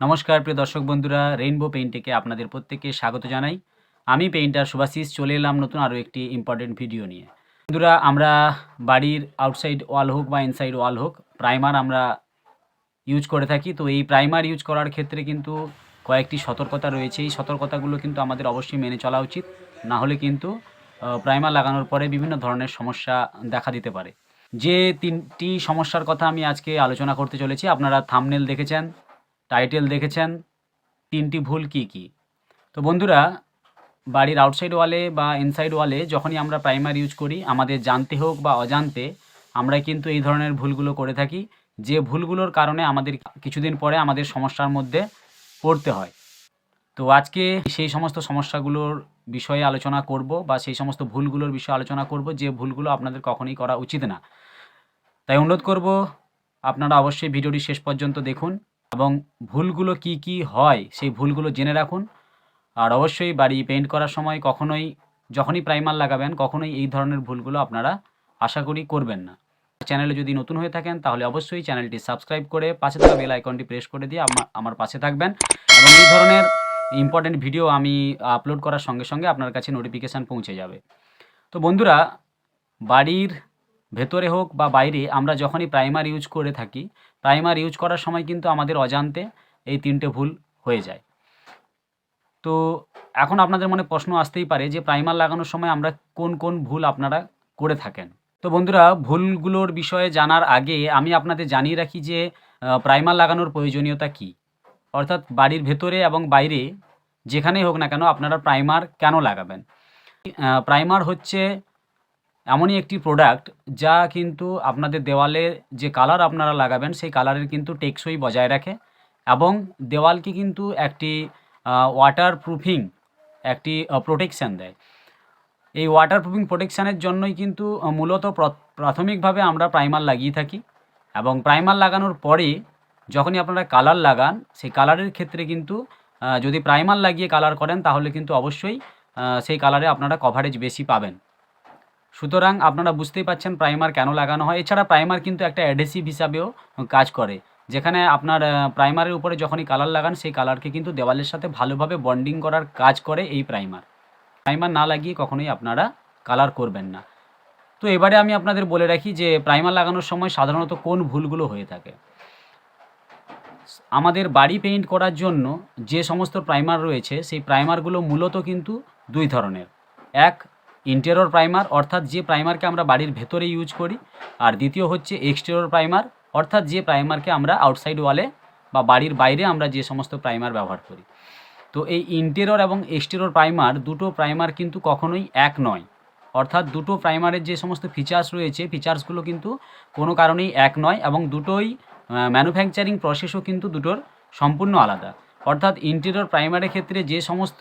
নমস্কার, প্রিয় দর্শক বন্ধুরা রেইনবো পেইন্টেকে আপনাদের প্রত্যেককে স্বাগত জানাই। আমি পেইন্টার সুভাশিস, চলে এলাম নতুন আরও একটি ইম্পর্টেন্ট ভিডিও নিয়ে। বন্ধুরা, আমরা বাড়ির আউটসাইড ওয়াল হোক বা ইনসাইড ওয়াল হোক প্রাইমার আমরা ইউজ করে থাকি। তো এই প্রাইমার ইউজ করার ক্ষেত্রে কিন্তু কয়েকটি সতর্কতা রয়েছে। এই সতর্কতাগুলো কিন্তু আমাদের অবশ্যই মেনে চলা উচিত। না হলে কিন্তু প্রাইমার লাগানোর পরে বিভিন্ন ধরনের সমস্যা দেখা দিতে পারে। যে তিনটি সমস্যার কথা আমি আজকে আলোচনা করতে চলেছি, আপনারা থামনেল দেখেছেন। টাইটেল দেখেছেন, তিনটি ভুল কি কি? তো বন্ধুরা, বাড়ির আউটসাইড ওয়ালে বা ইনসাইড ওয়ালে যখনই আমরা প্রাইমার ইউজ করি, আমাদের জানতে হোক বা অজান্তে আমরা কিন্তু এই ধরনের ভুলগুলো করে থাকি। যে ভুলগুলোর কারণে আমাদের কিছুদিন পরে আমাদের সমস্যার মধ্যে পড়তে হয়। তো আজকে সেই সমস্ত সমস্যাগুলোর বিষয়ে আলোচনা করব বা সেই সমস্ত ভুলগুলোর বিষয়ে আলোচনা করব, যে ভুলগুলো আপনাদের কখনোই করা উচিত না। তাই অনুরোধ করব, আপনারা অবশ্যই ভিডিওটি শেষ পর্যন্ত দেখুন। এবং ভুলগুলো কি কি হয় সেই ভুলগুলো জেনে রাখুন। আর অবশ্যই বাড়ি পেইন্ট করার সময় কখনোই, যখনই প্রাইমার লাগাবেন, কখনোই এই ধরনের ভুলগুলো আপনারা আশা করি করবেন না। চ্যানেলে যদি নতুন হয়ে থাকেন, তাহলে অবশ্যই চ্যানেলটি সাবস্ক্রাইব করে পাশে থাকা বেল আইকনটি প্রেস করে দিয়ে আমার আমার পাশে থাকবেন। এবং এই ধরনের ইম্পর্টেন্ট ভিডিও আমি আপলোড করার সঙ্গে সঙ্গে আপনার কাছে নোটিফিকেশান পৌঁছে যাবে। তো বন্ধুরা, বাড়ির ভেতরে হোক বা বাইরে, আমরা যখনই প্রাইমার ইউজ করে থাকি প্রাইমার ইউজ করার সময় কিন্তু আমাদের অজান্তে এই তিনটে ভুল হয়ে যায়। তো এখন আপনাদের মনে প্রশ্ন আসতেই পারে যে প্রাইমার লাগানোর সময় আমরা কোন কোন ভুল আপনারা করে থাকেন? তো বন্ধুরা, ভুলগুলোর বিষয়ে জানার আগে আমি আপনাদের জানিয়ে রাখি যে প্রাইমার লাগানোর প্রয়োজনীয়তা কী? অর্থাৎ বাড়ির ভেতরে এবং বাইরে, যেখানেই হোক না কেন আপনারা প্রাইমার কেন লাগাবেন? প্রাইমার হচ্ছে এমনই একটি প্রোডাক্ট যা কিন্তু আপনাদের দেওয়ালে যে কালার আপনারা লাগাবেন, সেই কালারের কিন্তু টেকসই বজায় রাখে এবং দেওয়ালকে কিন্তু একটি ওয়াটার প্রুফিং একটি প্রোটেকশান দেয়। এই ওয়াটার প্রুফিং প্রোটেকশানের জন্যই কিন্তু মূলত প্র- প্রাথমিকভাবে আমরা প্রাইমার লাগিয়ে থাকি এবং প্রাইমার লাগানোর পরে যখনই আপনারা কালার লাগান, সেই কালারের ক্ষেত্রে কিন্তু যদি প্রাইমার লাগিয়ে কালার করেন তাহলে কিন্তু অবশ্যই সেই কালারে আপনারা কভারেজ বেশি পাবেন। সুতরাং আপনারা বুঝতেই পাচ্ছেন প্রাইমার কেন লাগানো হয়। এছাড়া প্রাইমার কিন্তু একটা অ্যাডেসিভ হিসাবেও কাজ করে। যেখানে আপনার প্রাইমারের উপরে যখনই কালার লাগান, সেই কালারকে কিন্তু দেওয়ালের সাথে ভালোভাবে বন্ডিং করার কাজ করে এই প্রাইমার। প্রাইমার না লাগিয়ে কখনোই আপনারা কালার করবেন না। তো এবারে আমি আপনাদের বলে রাখি যে, প্রাইমার লাগানোর সময় সাধারণত কোন ভুলগুলো হয়ে থাকে? আমাদের বাড়ি পেইন্ট করার জন্য যে সমস্ত প্রাইমার রয়েছে, সেই প্রাইমারগুলো মূলত কিন্তু দুই ধরনের। এক ইন্টেরিয়র প্রাইমার অর্থাৎ যে প্রাইমারকে আমরা বাড়ির ভেতরে ইউজ করি, আর দ্বিতীয় হচ্ছে এক্সটেরিয়র প্রাইমার অর্থাৎ যে প্রাইমারকে আমরা আউটসাইড ওয়ালে বা বাড়ির বাইরে আমরা যে সমস্ত প্রাইমার ব্যবহার করি। তো এই ইন্টেরিয়র এবং এক্সটেরিয়র প্রাইমার দুটো প্রাইমার কিন্তু কখনোই এক নয়। অর্থাৎ দুটো প্রাইমারের যে সমস্ত ফিচার্স রয়েছে ফিচার্সগুলো কিন্তু কোনো কারণেই এক নয় এবং দুটোই ম্যানুফ্যাকচারিং প্রসেসও কিন্তু দুটোর সম্পূর্ণ আলাদা। অর্থাৎ ইন্টেরিয়র প্রাইমারের ক্ষেত্রে যে সমস্ত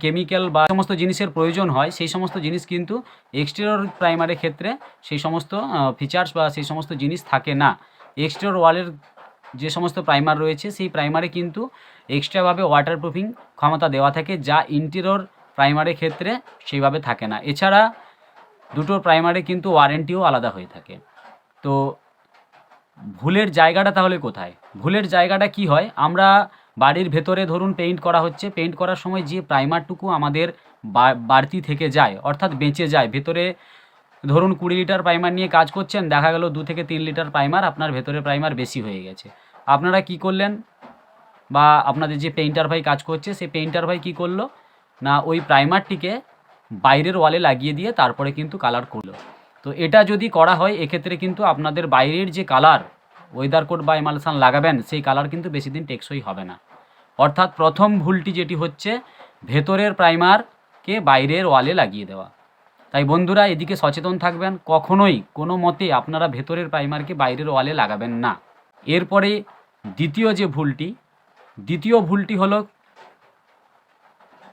কেমিক্যাল বা সমস্ত জিনিসের প্রয়োজন হয়, সেই সমস্ত জিনিস কিন্তু এক্সটেরিয়র প্রাইমারের ক্ষেত্রে সেই সমস্ত ফিচার্স বা সেই সমস্ত জিনিস থাকে না। এক্সটেরিয়র ওয়ালের যে সমস্ত প্রাইমার রয়েছে, সেই প্রাইমারে কিন্তু এক্সট্রাভাবে ওয়াটার প্রুফিং ক্ষমতা দেওয়া থাকে, যা ইন্টেরিয়র প্রাইমারের ক্ষেত্রে সেইভাবে থাকে না। এছাড়া দুটো প্রাইমারে কিন্তু ওয়ারেন্টিও আলাদা হয়ে থাকে। তো, ভুলের জায়গাটা তাহলে কোথায়? ভুলের জায়গাটা কি হয়? আমরা বাড়ির ভেতরে ধরুন পেইন্ট করা হচ্ছে পেইন্ট করার সময় যে প্রাইমারটুকু আমাদের বাড়তি থেকে যায়, অর্থাৎ বেঁচে যায়, ভেতরে ধরুন কুড়ি লিটার প্রাইমার নিয়ে কাজ করছেন, দেখা গেল দু থেকে তিন লিটার প্রাইমার আপনার ভেতরে প্রাইমার বেশি হয়ে গেছে। আপনারা কি করলেন? বা আপনাদের যে পেইন্টার ভাই কাজ করছে, সেই পেইন্টার ভাই কি করল? না, ওই প্রাইমারটিকে বাইরের ওয়ালে লাগিয়ে দিয়ে তারপরে কিন্তু কালার করল। তো এটা যদি করা হয়, এক্ষেত্রে কিন্তু আপনাদের বাইরের যে কালার ওয়েদার কোট বা এমালসান লাগাবেন, সেই কালার কিন্তু বেশি দিন টেকসই হবে না। অর্থাৎ প্রথম ভুলটি যেটি হচ্ছে, ভেতরের প্রাইমারকে বাইরের ওয়ালে লাগিয়ে দেওয়া। তাই বন্ধুরা, এদিকে সচেতন থাকবেন, কখনোই কোনো মতে আপনারা ভেতরের প্রাইমারকে বাইরের ওয়ালে লাগাবেন না। এরপরে দ্বিতীয় যে ভুলটি, দ্বিতীয় ভুলটি হলো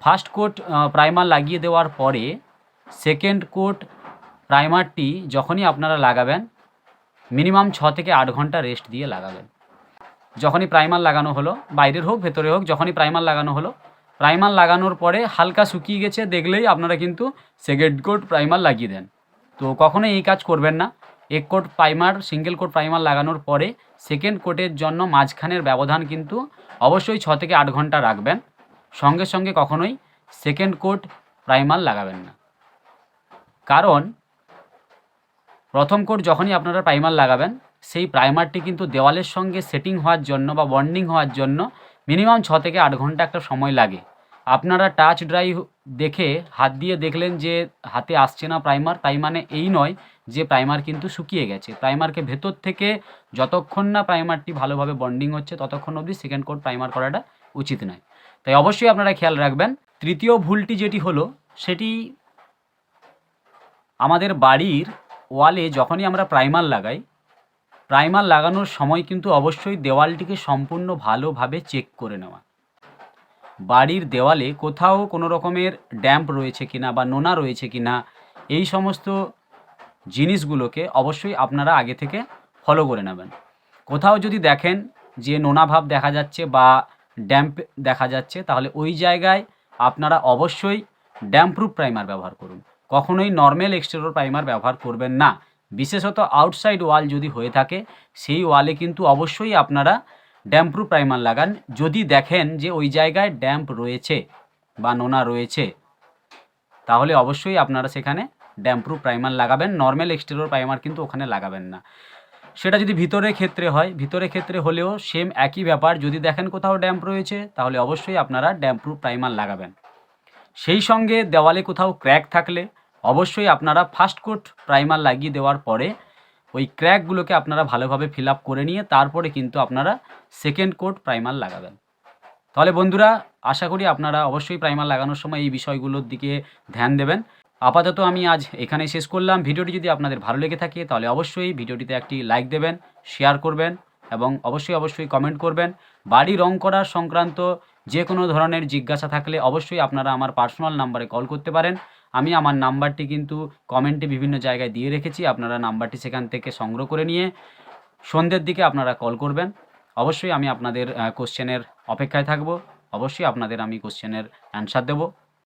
ফার্স্ট কোট প্রাইমার লাগিয়ে দেওয়ার পরে সেকেন্ড কোট প্রাইমারটি যখনই আপনারা লাগাবেন মিনিমাম ছ থেকে আট ঘণ্টা রেস্ট দিয়ে লাগাবেন। যখনই প্রাইমার লাগানো হলো, বাইরের হোক, ভেতরে হোক, যখনই প্রাইমার লাগানো হলো প্রাইমার লাগানোর পরে হালকা শুকিয়ে গেছে, দেখলেই আপনারা কিন্তু সেকেন্ড কোট প্রাইমার লাগিয়ে দেন। তো কখনোই এই কাজ করবেন না। এক coat primer single coat primer লাগানোর পরে সেকেন্ড কোটের জন্য মাঝখানের ব্যবধান কিন্তু অবশ্যই ছ থেকে আট ঘণ্টা রাখবেন। সঙ্গে সঙ্গে কখনোই সেকেন্ড কোট প্রাইমার লাগাবেন না। কারণ প্রথম কোট যখনই আপনারা প্রাইমার লাগাবেন, সেই প্রাইমারটি কিন্তু দেওয়ালের সঙ্গে সেটিং হওয়ার জন্য বা বন্ডিং হওয়ার জন্য মিনিমাম ছ থেকে আট ঘণ্টা একটা সময় লাগে। আপনারা টাচ ড্রাই দেখে হাত দিয়ে দেখলেন যে হাতে আসছে না প্রাইমার তাই মানে এই নয় যে প্রাইমার কিন্তু শুকিয়ে গেছে। প্রাইমারকে ভেতর থেকে যতক্ষণ না প্রাইমারটি ভালোভাবে বন্ডিং হচ্ছে, ততক্ষণ অবধি সেকেন্ড কোট প্রাইমার করাটা উচিত নয়। তাই অবশ্যই আপনারা খেয়াল রাখবেন, তৃতীয় ভুলটি যেটি হলো, সেটি আমাদের বাড়ির ওয়ালে যখনই আমরা প্রাইমার লাগাই প্রাইমার লাগানোর সময় কিন্তু অবশ্যই দেওয়ালটিকে সম্পূর্ণ ভালোভাবে চেক করে নেওয়া। বাড়ির দেওয়ালে কোথাও কোনো রকমের ড্যাম্প রয়েছে কিনা বা নোনা রয়েছে কিনা, এই সমস্ত জিনিসগুলোকে অবশ্যই আপনারা আগে থেকে ফলো করে নেবেন। কোথাও যদি দেখেন যে নোনা ভাব দেখা যাচ্ছে বা ড্যাম্প দেখা যাচ্ছে, তাহলে ওই জায়গায় আপনারা অবশ্যই ড্যাম্পপ্রুফ প্রাইমার ব্যবহার করুন। কখনোই নর্মাল এক্সটেরিয়র প্রাইমার ব্যবহার করবেন না। বিশেষত আউটসাইড ওয়াল যদি হয়ে থাকে, সেই ওয়ালে কিন্তু অবশ্যই আপনারা ড্যাম্পপ্রুফ প্রাইমার লাগান। যদি দেখেন যে ওই জায়গায় ড্যাম্প রয়েছে বা নোনা রয়েছে, তাহলে অবশ্যই আপনারা সেখানে ড্যাম্পপ্রুফ প্রাইমার লাগাবেন। নর্মাল এক্সটেরিয়র প্রাইমার কিন্তু ওখানে লাগাবেন না। সেটা যদি ভিতরের ক্ষেত্রে হয় ভিতরের ক্ষেত্রে হলেও সেম একই ব্যাপার। যদি দেখেন কোথাও ড্যাম্প রয়েছে, তাহলে অবশ্যই আপনারা ড্যাম্পপ্রুফ প্রাইমার লাগাবেন। সেই সঙ্গে দেওয়ালে কোথাও ক্র্যাক থাকলে অবশ্যই আপনারা ফার্স্ট কোট প্রাইমার লাগিয়ে দেওয়ার পরে ওই ক্র্যাকগুলোকে আপনারা ভালোভাবে ফিল আপ করে নিয়ে তারপরে কিন্তু আপনারা সেকেন্ড কোট প্রাইমার লাগাবেন। তাহলে বন্ধুরা, আশা করি আপনারা অবশ্যই প্রাইমার লাগানোর সময় এই বিষয়গুলোর দিকে ধ্যান দেবেন। আপাতত আমি আজ এখানেই শেষ করলাম। ভিডিওটি যদি আপনাদের ভালো লেগে থাকে, তাহলে অবশ্যই ভিডিওটিতে একটি লাইক দেবেন শেয়ার করবেন এবং অবশ্যই অবশ্যই কমেন্ট করবেন। বাড়ি রং করার সংক্রান্ত যে কোনো ধরনের জিজ্ঞাসা থাকলে অবশ্যই আপনারা আমার পার্সোনাল নাম্বারে কল করতে পারেন। আমি আমার নাম্বারটি কিন্তু কমেন্টে বিভিন্ন জায়গায় দিয়ে রেখেছি, আপনারা নাম্বারটি সেখান থেকে সংগ্রহ করে নিয়ে সন্ধ্যের দিকে আপনারা কল করবেন। অবশ্যই আমি আপনাদের কোশ্চেনের অপেক্ষায় থাকব। অবশ্যই আপনাদের আমি কোশ্চেনের অ্যান্সার দেবো।